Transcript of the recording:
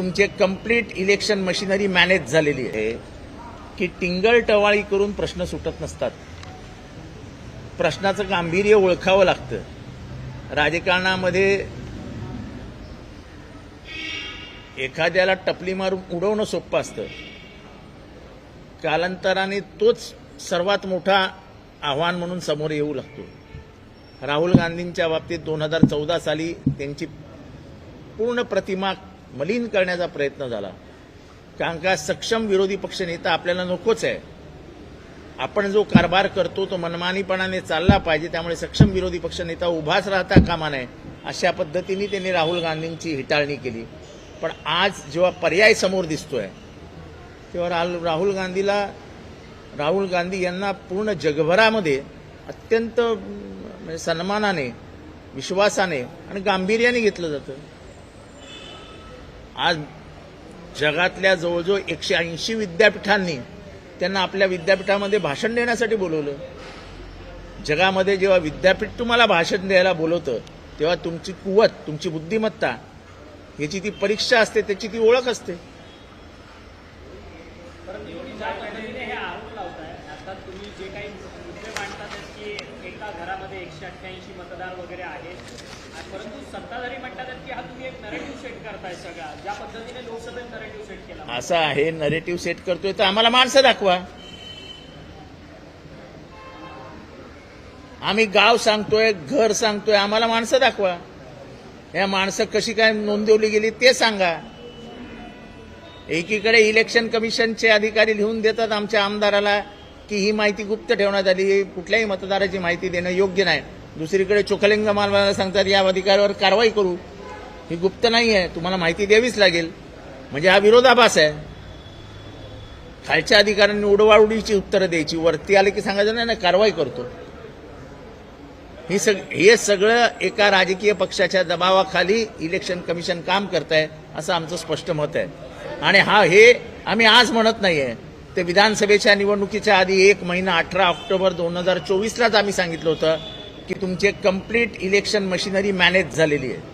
तुमचे complete election machinery manage झालेली आहे की टिंगल टवाळी करून प्रश्न सुटत नसतात. प्रश्नाचं गांभीर्य ओळखावं लागतं. राजकारणामध्ये एखाद्याला टपली मारून उडवणं सोपं असतं. कालांतराने तोच सर्वात मोठा आव्हान म्हणून समोर येऊ लागतो. राहुल गांधींच्या बाबतीत दोन हजार चौदा साली त्यांची पूर्ण प्रतिमा मलिन करण्याचा प्रयत्न झाला. कारण का सक्षम विरोधी पक्षनेता आपल्याला नकोच आहे. आपण जो कारभार करतो तो मनमानीपणाने चालला पाहिजे. त्यामुळे सक्षम विरोधी पक्षनेता उभाच राहता कामा नये अशा पद्धतीने त्यांनी राहुल गांधींची हिटाळणी केली. पण आज जेव्हा पर्याय समोर दिसतोय तेव्हा राहुल राहुल गांधीला राहुल गांधी यांना पूर्ण जगभरामध्ये अत्यंत म्हणजे सन्मानाने विश्वासाने आणि गांभीर्याने घेतलं जातं. आज जगातल्या जवळजवळ एकशे ऐंशी विद्यापीठांनी त्यांना आपल्या विद्यापीठामध्ये भाषण देण्यासाठी बोलवलं. जगामध्ये जेव्हा विद्यापीठ तुम्हाला भाषण द्यायला बोलवतं तेव्हा तुमची कुवत तुमची बुद्धिमत्ता याची ती परीक्षा असते त्याची ती ओळख असते परंतु तुम्ही ज्या पद्धतीने हे आरोप लावताय आता तुम्ही जे काही मुद्दे मांडतात आहेत की एका घरामध्ये एकशे अठ्ठ्याऐंशी मतदार वगैरे आहेत. परंतु सत्ताधारी म्हणतात की हा तुम्ही एक नरेटिव्ह सेट करताय सगळा. ज्या पद्धतीने लोकसभेत नरेटिव्ह सेट केला. असं आहे नरेटिव्ह सेट करतोय तर आम्हाला माणसं दाखवा. आम्ही गाव सांगतोय घर सांगतोय आम्हाला माणसं दाखवा. या माणसं कशी काय नोंदवली गेली ते सांगा. एकीकडे इलेक्शन कमिशनचे अधिकारी लिहून देतात आमच्या आमदाराला की ही माहिती गुप्त ठेवण्यात आली कुठल्याही मतदाराची माहिती देणं योग्य नाही. दुसरीकडे चोखलिंग मालवाला सांगतात या अधिकाऱ्यावर कारवाई करू. ही गुप्त नाही आहे तुम्हाला माहिती द्यावीच लागेल. म्हणजे हा विरोधाभास आहे. खालच्या अधिकाऱ्यांनी उडवाउडीची उत्तरं द्यायची वरती आले की सांगायचं नाही ना कारवाई करतो. हे सग हे सगळं एका राजकीय पक्षाच्या दबावाखाली इलेक्शन कमिशन काम करत आहे असं आमचं स्पष्ट मत आहे. आणि हा हे आम्ही आज म्हणत नाही आहे ते विधानसभेच्या निवडणुकीच्या आधी एक महिना अठरा ऑक्टोबर दोन हजार चोवीसलाच आम्ही सांगितलं होतं की तुमचे कंप्लीट इलेक्शन मशिनरी मॅनेज झालेली आहे.